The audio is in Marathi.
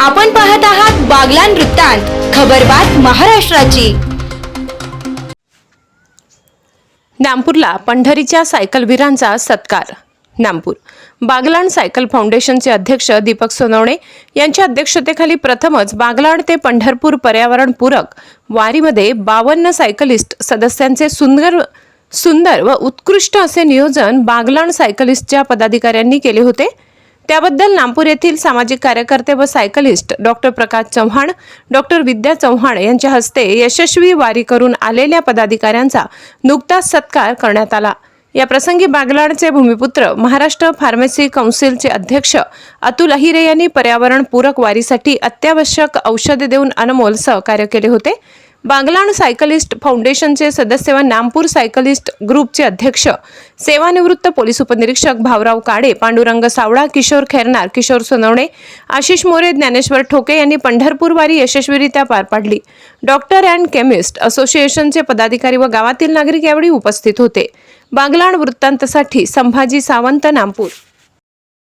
आपण पाहत आहात बागलान वृत्तांत खबरबात महाराष्ट्राची. नामपूरला पंढरीच्या सायकलवीरांचा सत्कार. नामपूर बागलाण सायकल फाउंडेशनचे अध्यक्ष दीपक सोनवणे यांच्या अध्यक्षतेखाली प्रथमच बागलाण ते पंढरपूर पर्यावरणपूरक वारीमध्ये बावन्न सायकलिस्ट सदस्यांचे सुंदर सुंदर व उत्कृष्ट असे नियोजन बागलाण सायकलिस्टच्या पदाधिकाऱ्यांनी केले होते. त्याबद्दल नागपूर येथील सामाजिक कार्यकर्ते व cyclist doctor Prakash Chavan doctor Vidya Chavan यांच्या हस्ते यशस्वी वारी करून आलेल्या पदाधिकाऱ्यांचा नुकताच सत्कार करण्यात आला. या प्रसंगी बागलाडचे भूमिपुत्र महाराष्ट्र फार्मसी कौन्सिलचे अध्यक्ष अतुल अहिरे यांनी पर्यावरणपूरक वारीसाठी अत्यावश्यक औषधे देऊन अनमोल सहकार्य केले होते. बांगलाण सायकलिस्ट फाउंडेशनचे सदस्य व नामपूर सायकलिस्ट ग्रुपचे अध्यक्ष. सेवानिवृत्त पोलीस उपनिरीक्षक भाऊराव काडे पांडुरंग सावळा किशोर खैरनार किशोर सोनवणे आशिष मोरे ज्ञानेश्वर ठोके यांनी पंढरपूर वारी यशस्वीरित्या पार पाडली. डॉक्टर अँड केमिस्ट असोसिएशनचे पदाधिकारी व गावातील नागरिक यावेळी उपस्थित होते. बांगलाण वृत्तांतसाठी संभाजी सावंत नामपूर.